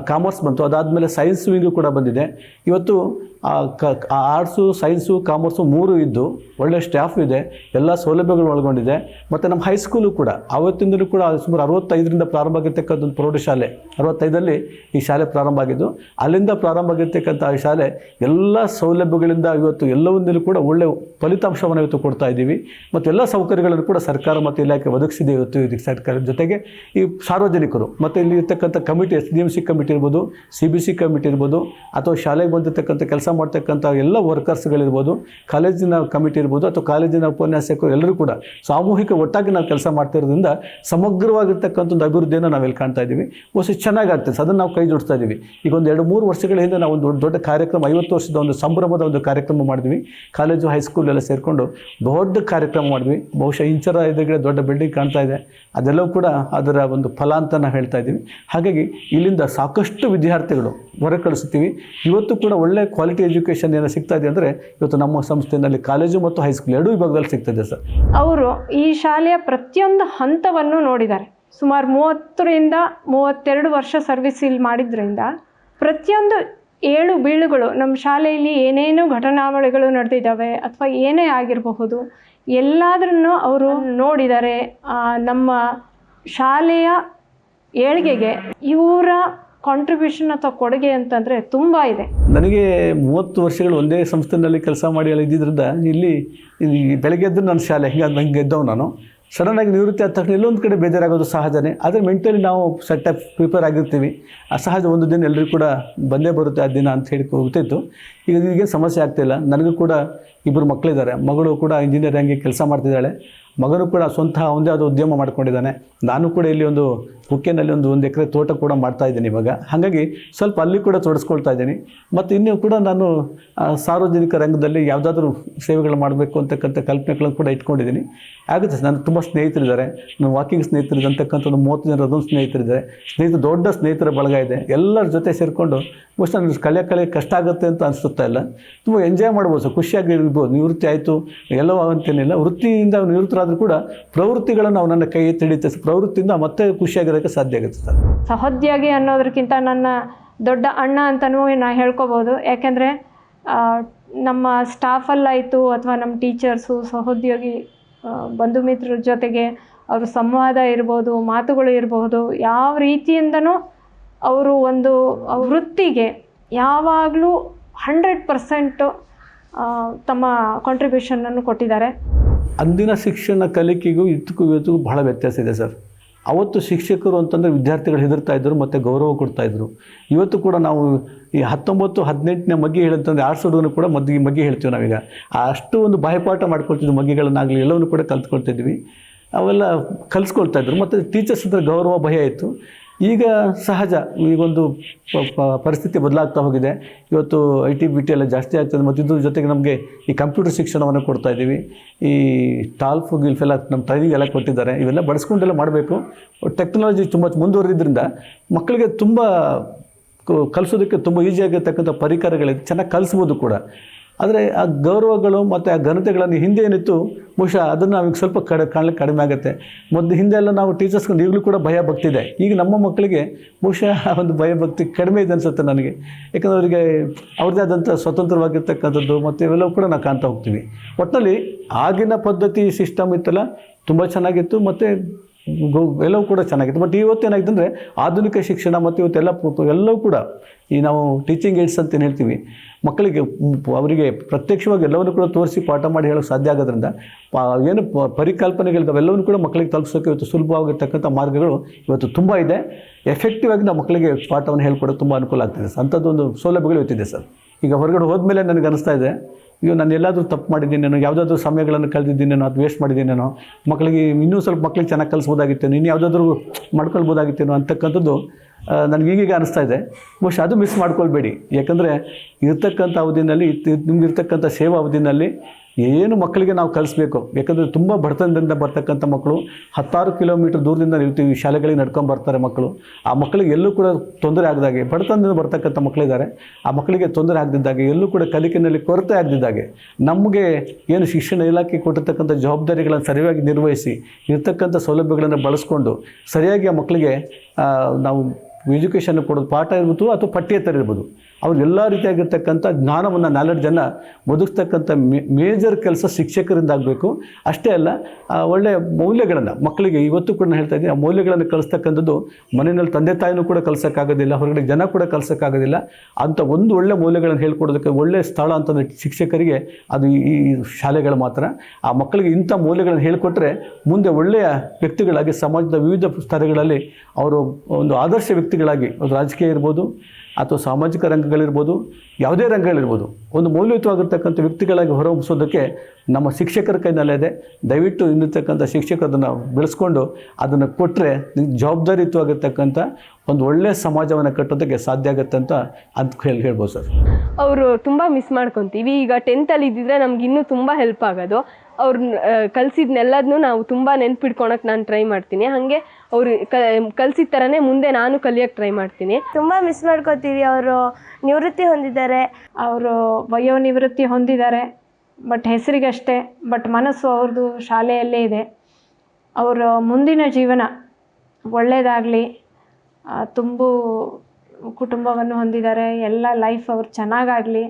ಕಾಮರ್ಸ್ ಬಂತು. ಅದಾದಮೇಲೆ ಸೈನ್ಸ್ ವಿಂಗು ಕೂಡ ಬಂದಿದೆ. ಇವತ್ತು ಆರ್ಟ್ಸು ಸೈನ್ಸು ಕಾಮರ್ಸು ಮೂರು ಇದ್ದು ಒಳ್ಳೆ ಸ್ಟಾಫ್ ಇದೆ. ಎಲ್ಲ ಸೌಲಭ್ಯಗಳು ಒಳಗೊಂಡಿದೆ. ಮತ್ತು ನಮ್ಮ ಹೈಸ್ಕೂಲು ಕೂಡ ಆವತ್ತಿಂದಲೂ ಕೂಡ ಸುಮಾರು ಅರವತ್ತೈದರಿಂದ ಪ್ರಾರಂಭ ಆಗಿರ್ತಕ್ಕಂಥ ಒಂದು ಪ್ರೌಢಶಾಲೆ ಅರವತ್ತೈದರಲ್ಲಿ ಈ ಶಾಲೆ ಪ್ರಾರಂಭ ಆಗಿದ್ದು, ಅಲ್ಲಿಂದ ಪ್ರಾರಂಭ ಆಗಿರ್ತಕ್ಕಂಥ ಈ ಶಾಲೆ ಎಲ್ಲ ಸೌಲಭ್ಯಗಳಿಂದ ಇವತ್ತು ಎಲ್ಲವೊಂದಲ್ಲೂ ಕೂಡ ಒಳ್ಳೆ ಫಲಿತಾಂಶವನ್ನು ಇವತ್ತು ಕೊಡ್ತಾ ಇದ್ದೀವಿ. ಮತ್ತು ಎಲ್ಲ ಸೌಕರ್ಯಗಳನ್ನು ಕೂಡ ಸರ್ಕಾರ ಮತ್ತು ಇಲಾಖೆ ಒದಗಿಸಿದೆ ಇವತ್ತು ಇದಕ್ಕೆ ಸರ್ಕಾರದ ಜೊತೆಗೆ. ಈ ಸಾರ್ವಜನಿಕರು, ಮತ್ತು ಇಲ್ಲಿ ಇರ್ತಕ್ಕಂಥ committee S D M C committee ಇರ್ಬೋದು ಸಿ ಬಿ ಸಿ ಕಮಿಟಿ ಇರ್ಬೋದು, ಅಥವಾ ಶಾಲೆಗೆ ಬಂದಿರತಕ್ಕಂಥ ಕೆಲಸ ಮಾಡ್ತಕ್ಕಂಥ ಎಲ್ಲ ವರ್ಕರ್ಸ್ಗಳಿರ್ಬೋದು, ಕಾಲೇಜಿನ ಕಮಿಟಿ ಇರ್ಬೋದು, ಅಥವಾ ಕಾಲೇಜಿನ ಉಪನ್ಯಾಸಕರು ಎಲ್ಲರೂ ಕೂಡ ಸಾಮೂಹಿಕ ಒಟ್ಟಾಗಿ ನಾವು ಕೆಲಸ ಮಾಡ್ತಿರೋದ್ರಿಂದ ಸಮಗ್ರವಾಗಿರ್ತಕ್ಕಂಥ ಒಂದು ಅಭಿವೃದ್ಧಿಯನ್ನು ನಾವಿಲ್ಲಿ ಕಾಣ್ತಾ ಇದ್ದೀವಿ ಹೊಸ ಚೆನ್ನಾಗಾಗ್ತದೆ, ಅದನ್ನು ನಾವು ಕೈ ಜೋಡಿಸ್ತಾ ಇದ್ದೀವಿ ಈಗ ಒಂದು ಎರಡು ಮೂರು ವರ್ಷಗಳ ಹಿಂದೆ ನಾವು ಒಂದು ದೊಡ್ಡ ಕಾರ್ಯಕ್ರಮ, ಐವತ್ತು ವರ್ಷದ ಒಂದು ಸಂಭ್ರಮದ ಒಂದು ಕಾರ್ಯಕ್ರಮ ಮಾಡಿದ್ವಿ. ಕಾಲೇಜು ಹೈಸ್ಕೂಲ್ ಎಲ್ಲ ಸೇರಿಕೊಂಡು ದೊಡ್ಡ ಕಾರ್ಯಕ್ರಮ ಮಾಡಿದ್ವಿ. ಬಹುಶಃ ಇಂಚರ ಎದುರುಗಡೆ ದೊಡ್ಡ ಬಿಲ್ಡಿಂಗ್ ಕಾಣ್ತಾ ಇದೆ. ಅದೆಲ್ಲವೂ ಕೂಡ ಅದರ ಒಂದು ಫಲ ಅಂತ ನಾವು ಹೇಳ್ತಾ ಇದ್ದೀವಿ ಹಾಗಾಗಿ ಇಲ್ಲಿಂದ ಸಾಕಷ್ಟು ವಿದ್ಯಾರ್ಥಿಗಳು ಹೊರ ಕಳಿಸ್ತೀವಿ ಇವತ್ತು ಕೂಡ ಒಳ್ಳೆ ಕ್ವಾಲಿಟಿ ಎಜುಕೇಷನ್ ಏನೋ ಸಿಗ್ತಾ ಇದೆ ಅಂದರೆ ಇವತ್ತು ನಮ್ಮ ಸಂಸ್ಥೆಯಲ್ಲಿ ಕಾಲೇಜು ಮತ್ತು ಹೈಸ್ಕೂಲ್ ಎರಡೂ ವಿಭಾಗದಲ್ಲಿ ಸಿಗ್ತದೆ ಸರ್. ಅವರು ಈ ಶಾಲೆಯ ಪ್ರತಿಯೊಂದು ಹಂತವನ್ನು ನೋಡಿದ್ದಾರೆ. ಸುಮಾರು ಮೂವತ್ತರಿಂದ ಮೂವತ್ತೆರಡು ವರ್ಷ ಸರ್ವಿಸ್ ಇಲ್ಲಿ ಮಾಡಿದ್ರಿಂದ ಪ್ರತಿಯೊಂದು ಏಳು ಬೀಳುಗಳು ನಮ್ಮ ಶಾಲೆಯಲ್ಲಿ ಏನೇನು ಘಟನಾವಳಿಗಳು ನಡೆದಿದ್ದಾವೆ ಅಥವಾ ಏನೇ ಆಗಿರಬಹುದು ಎಲ್ಲಾದ್ರೂ ಅವರು ನೋಡಿದ್ದಾರೆ ನಮ್ಮ ಶಾಲೆಯ ಏಳಿಗೆಗೆ ಇವರ ಕಾಂಟ್ರಿಬ್ಯೂಷನ್ ಅಥವಾ ಕೊಡುಗೆ ಅಂತಂದರೆ ತುಂಬ ಇದೆ. ನನಗೆ ಮೂವತ್ತು ವರ್ಷಗಳು ಒಂದೇ ಸಂಸ್ಥೆನಲ್ಲಿ ಕೆಲಸ ಮಾಡಿ ಇದ್ದಿದ್ದರಿಂದ ಇಲ್ಲಿ ಬೆಳಗ್ಗೆ ಎದ್ದು ನನ್ನ ಶಾಲೆ, ಹಿಂಗೆ ಹಿಂಗೆ ಎದ್ದವು ನಾನು. ಸಡನ್ನಾಗಿ ನಿವೃತ್ತಿ ಆದ ತಕ್ಷಣ ಎಲ್ಲೊಂದು ಕಡೆ ಬೇಜಾರಾಗೋದು ಸಹಜನೇ. ಆದರೆ ಮೆಂಟಲಿ ನಾವು ಸೆಟ್ ಅಪ್ ಪ್ರಿಪೇರ್ ಆಗಿರ್ತೀವಿ. ಆ ಸಹಜ ಒಂದು ದಿನ ಎಲ್ಲರಿಗೂ ಕೂಡ ಬಂದೇ ಬರುತ್ತೆ ಆ ದಿನ ಅಂತ ಹೇಳಿ ಹೋಗ್ತಿತ್ತು ಈಗ ಈಗೇನು ಸಮಸ್ಯೆ ಆಗ್ತಿಲ್ಲ ನನಗೂ ಕೂಡ ಇಬ್ಬರು ಮಕ್ಕಳಿದ್ದಾರೆ ಮಗಳು ಕೂಡ ಇಂಜಿನಿಯರಿಂಗ್ ಕೆಲಸ ಮಾಡ್ತಿದ್ದಾಳೆ. ಮಗನು ಕೂಡ ಸ್ವಂತ ಒಂದೇ ಅದು ಉದ್ಯಮ ಮಾಡ್ಕೊಂಡಿದ್ದಾನೆ. ನಾನು ಕೂಡ ಇಲ್ಲಿ ಒಂದು ಕುಕ್ಕೆನಲ್ಲಿ ಒಂದು ಒಂದು ಎಕರೆ ತೋಟ ಕೂಡ ಮಾಡ್ತಾ ಇದ್ದೀನಿ ಇವಾಗ. ಹಾಗಾಗಿ ಸ್ವಲ್ಪ ಅಲ್ಲಿ ಕೂಡ ತೊಡಸ್ಕೊಳ್ತಾ ಇದ್ದೀನಿ. ಮತ್ತು ಇನ್ನೂ ಕೂಡ ನಾನು ಸಾರ್ವಜನಿಕ ರಂಗದಲ್ಲಿ ಯಾವುದಾದ್ರೂ ಸೇವೆಗಳು ಮಾಡಬೇಕು ಅಂತಕ್ಕಂಥ ಕಲ್ಪನೆಗಳನ್ನು ಕೂಡ ಇಟ್ಕೊಂಡಿದ್ದೀನಿ. ಆಗುತ್ತೆ ನಾನು ತುಂಬ ಸ್ನೇಹಿತರಿದ್ದಾರೆ. ನಾನು ವಾಕಿಂಗ್ ಸ್ನೇಹಿತರು ಅಂತಕ್ಕಂಥ ಒಂದು ಮೂವತ್ತು ಜನ ಅದೊಂದು ಸ್ನೇಹಿತರಿದ್ದಾರೆ. ಸ್ನೇಹಿತರು ದೊಡ್ಡ ಸ್ನೇಹಿತರ ಬಳಗ ಇದೆ. ಎಲ್ಲರ ಜೊತೆ ಸೇರಿಕೊಂಡು ಬಹುಶಃ ನನಗೆ ಕಳೆ ಕಳೆ ಕಷ್ಟ ಆಗುತ್ತೆ ಅಂತ ಅನಿಸುತ್ತಾ ಇಲ್ಲ. ತುಂಬ ಎಂಜಾಯ್ ಮಾಡ್ಬೋದು ಖುಷಿಯಾಗಿ ಇರ್ಬೋದು. ನಿವೃತ್ತಿ ಆಯಿತು. ಎಲ್ಲವೂ ಅಂತೇನಿಲ್ಲ ವೃತ್ತಿಯಿಂದ ನಿವೃತ್ತರಾದರೂ ಕೂಡ ಪ್ರವೃತ್ತಿಗಳನ್ನು ನಾವು ನನ್ನ ಕೈ ತಿಳಿತ ಪ್ರವೃತ್ತಿಯಿಂದ ಮತ್ತೆ ಖುಷಿಯಾಗಿರೋಕ್ಕೆ ಸಾಧ್ಯ ಆಗುತ್ತೆ ಸರ್. ಸಹೋದ್ಯೋಗಿ ಅನ್ನೋದಕ್ಕಿಂತ ನನ್ನ ದೊಡ್ಡ ಅಣ್ಣ ಅಂತಲೂ ನಾ ಹೇಳ್ಕೋಬೋದು. ಯಾಕೆಂದರೆ ನಮ್ಮ ಸ್ಟಾಫಲ್ಲಾಯಿತು ಅಥವಾ ನಮ್ಮ ಟೀಚರ್ಸು ಸಹೋದ್ಯೋಗಿ ಬಂಧು ಮಿತ್ರರ ಜೊತೆಗೆ ಅವರು ಸಂವಾದ ಇರ್ಬೋದು, ಮಾತುಗಳು ಇರಬಹುದು ಯಾವ ರೀತಿಯಿಂದನೂ ಅವರು ಒಂದು ವೃತ್ತಿಗೆ ಯಾವಾಗಲೂ ಹಂಡ್ರೆಡ್ ಪರ್ಸೆಂಟು ತಮ್ಮ ಕಾಂಟ್ರಿಬ್ಯೂಷನನ್ನು ಕೊಟ್ಟಿದ್ದಾರೆ. ಅಂದಿನ ಶಿಕ್ಷಣ ಕಲಿಕೆಗೂ ಇದಕ್ಕೂ ಇವತ್ತಿಗೂ ಬಹಳ ವ್ಯತ್ಯಾಸ ಇದೆ ಸರ್. ಅವತ್ತು ಶಿಕ್ಷಕರು ಅಂತಂದರೆ ವಿದ್ಯಾರ್ಥಿಗಳು ಹೆದರ್ತಾ ಇದ್ದರು ಮತ್ತು ಗೌರವ ಕೊಡ್ತಾ ಇದ್ದರು ಇವತ್ತು ಕೂಡ ನಾವು ಈ ಹತ್ತೊಂಬತ್ತು, ಹದಿನೆಂಟನೇ ಮಗ್ಗಿ ಹೇಳಂತಂದರೆ ಆರ್ಟ್ಸ್ ಹುಡುಗನು ಕೂಡ ಮದ್ದಿಗೆ ಮಗ್ಗಿ ಹೇಳ್ತೀವಿ ನಾವೀಗ. ಅಷ್ಟು ಒಂದು ಭಯಪಾಠ ಮಾಡ್ಕೊಳ್ತಿದ್ವಿ ಮಗ್ಗಿಗಳನ್ನಾಗಲಿ, ಎಲ್ಲವನ್ನು ಕೂಡ ಕಲ್ತ್ಕೊಳ್ತಿದ್ವಿ. ಅವೆಲ್ಲ ಕಲಿಸ್ಕೊಳ್ತಾ ಇದ್ರು. ಮತ್ತು ಟೀಚರ್ಸ್ ಹತ್ರ ಗೌರವ ಭಯ ಇತ್ತು. ಈಗ ಸಹಜ, ಈಗೊಂದು ಪರಿಸ್ಥಿತಿ ಬದಲಾಗ್ತಾ ಹೋಗಿದೆ. ಇವತ್ತು ಐ ಟಿ ಬಿ ಟಿ ಎಲ್ಲ ಜಾಸ್ತಿ ಆಗ್ತದೆ ಮತ್ತು ಇದ್ರ ಜೊತೆಗೆ ನಮಗೆ ಈ ಕಂಪ್ಯೂಟರ್ ಶಿಕ್ಷಣವನ್ನು ಕೊಡ್ತಾ ಇದ್ದೀವಿ. ಈ ಟಾಲ್ಫು ಗಿಲ್ಫೆಲ್ಲ ನಮ್ಮ ಟ್ರೈನಿಂಗ್ ಎಲ್ಲ ಕೊಟ್ಟಿದ್ದಾರೆ. ಇವೆಲ್ಲ ಬಳಸ್ಕೊಂಡೆಲ್ಲ ಮಾಡಬೇಕು. ಟೆಕ್ನಾಲಜಿ ತುಂಬ ಮುಂದುವರಿದ್ರಿಂದ ಮಕ್ಕಳಿಗೆ ತುಂಬ ಕಲಿಸೋದಕ್ಕೆ ತುಂಬ ಈಸಿಯಾಗಿರ್ತಕ್ಕಂಥ ಪರಿಕರಗಳಿದೆ. ಚೆನ್ನಾಗಿ ಕಲಿಸ್ಬೋದು ಕೂಡ. ಆದರೆ ಆ ಗೌರವಗಳು ಮತ್ತು ಆ ಘನತೆಗಳನ್ನು ಹಿಂದೆ ಏನಿತ್ತು ಬಹುಶಃ ಅದನ್ನು ನಮಗೆ ಸ್ವಲ್ಪ ಕಡೆ ಕಾಣಲಿಕ್ಕೆ ಕಡಿಮೆ ಆಗುತ್ತೆ. ಮೊದಲು ಹಿಂದೆ ಎಲ್ಲ ನಾವು ಟೀಚರ್ಸ್ಕೊಂಡು ಈಗಲೂ ಕೂಡ ಭಯ ಭಕ್ತಿ ಇದೆ. ಈಗ ನಮ್ಮ ಮಕ್ಕಳಿಗೆ ಬಹುಶಃ ಒಂದು ಭಯ ಭಕ್ತಿ ಕಡಿಮೆ ಇದೆ ಅನಿಸುತ್ತೆ ನನಗೆ. ಯಾಕಂದರೆ ಅವರಿಗೆ ಅವ್ರದ್ದೇ ಆದಂಥ ಸ್ವತಂತ್ರವಾಗಿರ್ತಕ್ಕಂಥದ್ದು ಮತ್ತು ಇವೆಲ್ಲವೂ ಕೂಡ ನಾವು ಕಾಣ್ತಾ ಹೋಗ್ತೀವಿ. ಒಟ್ಟಿನಲ್ಲಿ ಆಗಿನ ಪದ್ಧತಿ ಸಿಸ್ಟಮ್ ಇತ್ತಲ್ಲ, ತುಂಬ ಚೆನ್ನಾಗಿತ್ತು. ಮತ್ತು ಎಲ್ಲವೂ ಕೂಡ ಚೆನ್ನಾಗಿತ್ತು. ಬಟ್ ಇವತ್ತು ಏನಾಗಿದೆ ಅಂದರೆ ಆಧುನಿಕ ಶಿಕ್ಷಣ ಮತ್ತು ಇವತ್ತೆಲ್ಲ ಎಲ್ಲವೂ ಕೂಡ ಈ ನಾವು ಟೀಚಿಂಗ್ ಏಡ್ಸ್ ಅಂತ ಏನು ಹೇಳ್ತೀವಿ, ಮಕ್ಕಳಿಗೆ ಅವರಿಗೆ ಪ್ರತ್ಯಕ್ಷವಾಗಿ ಎಲ್ಲವನ್ನು ಕೂಡ ತೋರಿಸಿ ಪಾಠ ಮಾಡಿ ಹೇಳೋಕ್ಕೆ ಸಾಧ್ಯ ಆಗೋದ್ರಿಂದ ಏನು ಪರಿಕಲ್ಪನೆಗಳಿದ್ದಾವೆ ಎಲ್ಲವನ್ನು ಕೂಡ ಮಕ್ಕಳಿಗೆ ತಲುಪಿಸೋಕೆ ಇವತ್ತು ಸುಲಭವಾಗಿರ್ತಕ್ಕಂಥ ಮಾರ್ಗಗಳು ಇವತ್ತು ತುಂಬ ಇದೆ. ಎಫೆಕ್ಟಿವ್ ಆಗಿ ನಾವು ಮಕ್ಕಳಿಗೆ ಪಾಠವನ್ನು ಹೇಳ್ಕೊಡೋಕೆ ತುಂಬ ಅನುಕೂಲ ಆಗ್ತಿದೆ. ಸರ್ ಅಂಥದ್ದೊಂದು ಸೌಲಭ್ಯಗಳು ಇವತ್ತಿದೆ ಸರ್. ಈಗ ಹೊರಗಡೆ ಹೋದ್ಮೇಲೆ ನನಗೆ ಅನಿಸ್ತಾ ಇದೆ ಅಯ್ಯೋ ನಾನು ಎಲ್ಲಾದರೂ ತಪ್ಪು ಮಾಡಿದ್ದೀನೇನೋ ಯಾವುದಾದ್ರೂ ಸಮಯಗಳನ್ನು ಕಳೆದಿದ್ದೀನೇನೋ ಅದು ವೇಸ್ಟ್ ಮಾಡಿದ್ದೀನೇನೋ ಮಕ್ಕಳಿಗೆ ಇನ್ನೂ ಸ್ವಲ್ಪ ಮಕ್ಕಳಿಗೆ ಚೆನ್ನಾಗಿ ಕಲಿಸ್ಬೋದಾಗಿತ್ತೇನೋ ಇನ್ನು ಯಾವುದಾದ್ರೂ ಮಾಡ್ಕೊಳ್ಬೋದಾಗಿತ್ತೇನೋ ಅಂತಕ್ಕಂಥದ್ದು ಆ, ನನಗೆ ಈಗೀಗ ಅನಿಸ್ತಾ ಇದೆ. ಬಹುಶಃ ಅದು ಮಿಸ್ ಮಾಡ್ಕೊಳ್ಬೇಡಿ. ಯಾಕಂದರೆ ಇರ್ತಕ್ಕಂಥ ಅವಧಿನಲ್ಲಿ ನಿಮ್ಗೆ ಇರ್ತಕ್ಕಂಥ ಸೇವಾ ಅವಧಿನಲ್ಲಿ ಏನು ಮಕ್ಕಳಿಗೆ ನಾವು ಕಲಿಸ್ಬೇಕು? ಯಾಕಂದರೆ ತುಂಬ ಬಡತನದಿಂದ ಬರ್ತಕ್ಕಂಥ ಮಕ್ಕಳು, ಹತ್ತಾರು ಕಿಲೋಮೀಟರ್ ದೂರದಿಂದ ನಿಲ್ತೀವಿ ಶಾಲೆಗಳಿಗೆ ನಡ್ಕೊಂಡು ಬರ್ತಾರೆ ಮಕ್ಕಳು. ಆ ಮಕ್ಕಳಿಗೆ ಎಲ್ಲೂ ಕೂಡ ತೊಂದರೆ ಆಗದಾಗೆ ಬಡತನದಿಂದ ಬರ್ತಕ್ಕಂಥ ಮಕ್ಕಳಿದ್ದಾರೆ ಆ ಮಕ್ಕಳಿಗೆ ತೊಂದರೆ ಆಗದಿದ್ದಾಗೆ ಎಲ್ಲೂ ಕೂಡ ಕಲಿಕೆಯಲ್ಲಿ ಕೊರತೆ ಆಗದಿದ್ದಾಗೆ ನಮಗೆ ಏನು ಶಿಕ್ಷಣ ಇಲಾಖೆ ಕೊಟ್ಟಿರ್ತಕ್ಕಂಥ ಜವಾಬ್ದಾರಿಗಳನ್ನು ಸರಿಯಾಗಿ ನಿರ್ವಹಿಸಿ, ಇರ್ತಕ್ಕಂಥ ಸೌಲಭ್ಯಗಳನ್ನು ಬಳಸ್ಕೊಂಡು, ಸರಿಯಾಗಿ ಆ ಮಕ್ಕಳಿಗೆ ನಾವು ಎಜುಕೇಷನ್ ಕೊಡೋದು, ಪಾಠ ಇರ್ಬೋದು ಅಥವಾ ಪಠ್ಯೇತರ ಇರ್ಬೋದು. ಅವ್ರಿಗೆಲ್ಲ ರೀತಿಯಾಗಿರ್ತಕ್ಕಂಥ ಜ್ಞಾನವನ್ನು ನಾಲೆಡ್ಜನ್ನು ಒದಗಿಸ್ತಕ್ಕಂಥ ಮೇ ಮೇಜರ್ ಕೆಲಸ ಶಿಕ್ಷಕರಿಂದ ಆಗಬೇಕು ಅಷ್ಟೇ ಅಲ್ಲ ಒಳ್ಳೆಯ ಮೌಲ್ಯಗಳನ್ನು, ಮಕ್ಕಳಿಗೆ ಇವತ್ತು ಕೂಡ ಹೇಳ್ತಾ ಇದ್ದೀನಿ, ಆ ಮೌಲ್ಯಗಳನ್ನು ಕಲಿಸ್ತಕ್ಕಂಥದ್ದು ಮನೆಯಲ್ಲಿ ತಂದೆ ತಾಯಿನೂ ಕೂಡ ಕಲಿಸೋಕ್ಕಾಗೋದಿಲ್ಲ, ಹೊರಗಡೆ ಜನ ಕೂಡ ಕಲಿಸೋಕ್ಕಾಗೋದಿಲ್ಲ. ಅಂಥ ಒಂದು ಒಳ್ಳೆಯ ಮೌಲ್ಯಗಳನ್ನು ಹೇಳ್ಕೊಡೋದಕ್ಕೆ ಒಳ್ಳೆಯ ಸ್ಥಳ ಅಂತಂದರೆ ಶಿಕ್ಷಕರಿಗೆ ಅದು ಈ ಶಾಲೆಗಳು ಮಾತ್ರ. ಆ ಮಕ್ಕಳಿಗೆ ಇಂಥ ಮೌಲ್ಯಗಳನ್ನು ಹೇಳಿಕೊಟ್ರೆ ಮುಂದೆ ಒಳ್ಳೆಯ ವ್ಯಕ್ತಿಗಳಾಗಿ, ಸಮಾಜದ ವಿವಿಧ ಸ್ತರಗಳಲ್ಲಿ ಅವರು ಒಂದು ಆದರ್ಶ ವ್ಯಕ್ತಿಗಳಾಗಿ, ಒಂದು ರಾಜಕೀಯ ಇರ್ಬೋದು ಅಥವಾ ಸಾಮಾಜಿಕ ರಂಗಗಳಿರ್ಬೋದು, ಯಾವುದೇ ರಂಗಗಳಿರ್ಬೋದು, ಒಂದು ಮೌಲ್ಯಯುತವಾಗಿರ್ತಕ್ಕಂಥ ವ್ಯಕ್ತಿಗಳಾಗಿ ಹೊರಹೊಮ್ಮಿಸೋದಕ್ಕೆ ನಮ್ಮ ಶಿಕ್ಷಕರ ಕೈನಲ್ಲೇ ಇದೆ. ದಯವಿಟ್ಟು ಇನ್ನಿರ್ತಕ್ಕಂಥ ಶಿಕ್ಷಕರನ್ನು ಬೆಳೆಸ್ಕೊಂಡು ಅದನ್ನು ಕೊಟ್ಟರೆ ಜವಾಬ್ದಾರಿಯುತವಾಗಿರ್ತಕ್ಕಂಥ ಒಂದು ಒಳ್ಳೆಯ ಸಮಾಜವನ್ನು ಕಟ್ಟೋದಕ್ಕೆ ಸಾಧ್ಯ ಆಗುತ್ತೆ ಅಂತ ಅಂತ ಹೇಳಿ ಹೇಳ್ಬೋದು ಸರ್. ಅವರು ತುಂಬ ಮಿಸ್ ಮಾಡ್ಕೊತೀವಿ. ಈಗ ಟೆಂತಲ್ಲಿ ಇದ್ದಿದ್ರೆ ನಮ್ಗೆ ಇನ್ನೂ ತುಂಬ ಹೆಲ್ಪ್ ಆಗೋದು. ಅವ್ರು ಕಲಿಸಿದ್ನೆಲ್ಲದನ್ನೂ ನಾವು ತುಂಬ ನೆನ್ಪಿಡ್ಕೊಳಕ್ ನಾನು ಟ್ರೈ ಮಾಡ್ತೀನಿ. ಹಾಗೆ ಅವರು ಕಲ್ಸಿದ ಕಲಿಸಿದ ಥರನೇ ಮುಂದೆ ನಾನು ಕಲಿಯೋಕ್ಕೆ ಟ್ರೈ ಮಾಡ್ತೀನಿ. ತುಂಬ ಮಿಸ್ ಮಾಡ್ಕೋತೀವಿ ಅವರು. ನಿವೃತ್ತಿ ಹೊಂದಿದ್ದಾರೆ. ಅವರು ವಯೋನಿವೃತ್ತಿ ಹೊಂದಿದ್ದಾರೆ ಬಟ್ ಹೆಸರಿಗಷ್ಟೇ ಬಟ್ ಮನಸ್ಸು ಅವ್ರದ್ದು ಶಾಲೆಯಲ್ಲೇ ಇದೆ. ಅವರ ಮುಂದಿನ ಜೀವನ ಒಳ್ಳೆಯದಾಗಲಿ ತುಂಬು ಕುಟುಂಬವನ್ನು ಹೊಂದಿದ್ದಾರೆ ಎಲ್ಲ ಲೈಫ್ ಅವ್ರು ಚೆನ್ನಾಗಾಗಲಿ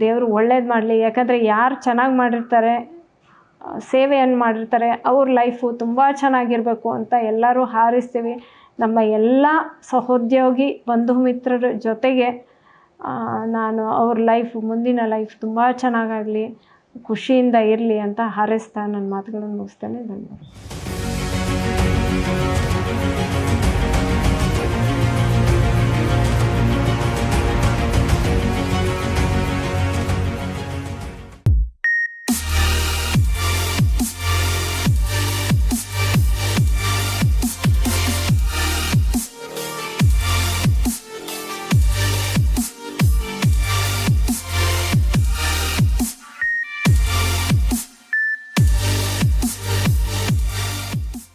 ದೇವರು ಒಳ್ಳೇದು ಮಾಡಲಿ. ಯಾಕಂದರೆ ಯಾರು ಚೆನ್ನಾಗಿ ಮಾಡಿರ್ತಾರೆ ಸೇವೆಯನ್ನು ಮಾಡಿರ್ತಾರೆ. ಅವ್ರ ಲೈಫು ತುಂಬ ಚೆನ್ನಾಗಿರಬೇಕು ಅಂತ ಎಲ್ಲರೂ ಹಾರೈಸ್ತೀವಿ. ನಮ್ಮ ಎಲ್ಲ ಸಹೋದ್ಯೋಗಿ, ಬಂಧು ಮಿತ್ರರ ಜೊತೆಗೆ ನಾನು ಅವ್ರ ಲೈಫ್ ಮುಂದಿನ ಲೈಫ್ ತುಂಬ ಚೆನ್ನಾಗಾಗಲಿ, ಖುಷಿಯಿಂದ ಇರಲಿ ಅಂತ ಹಾರೈಸ್ತಾ ನನ್ನ ಮಾತುಗಳನ್ನು ಮುಗಿಸ್ತೇನೆ. ಧನ್ಯವಾದ.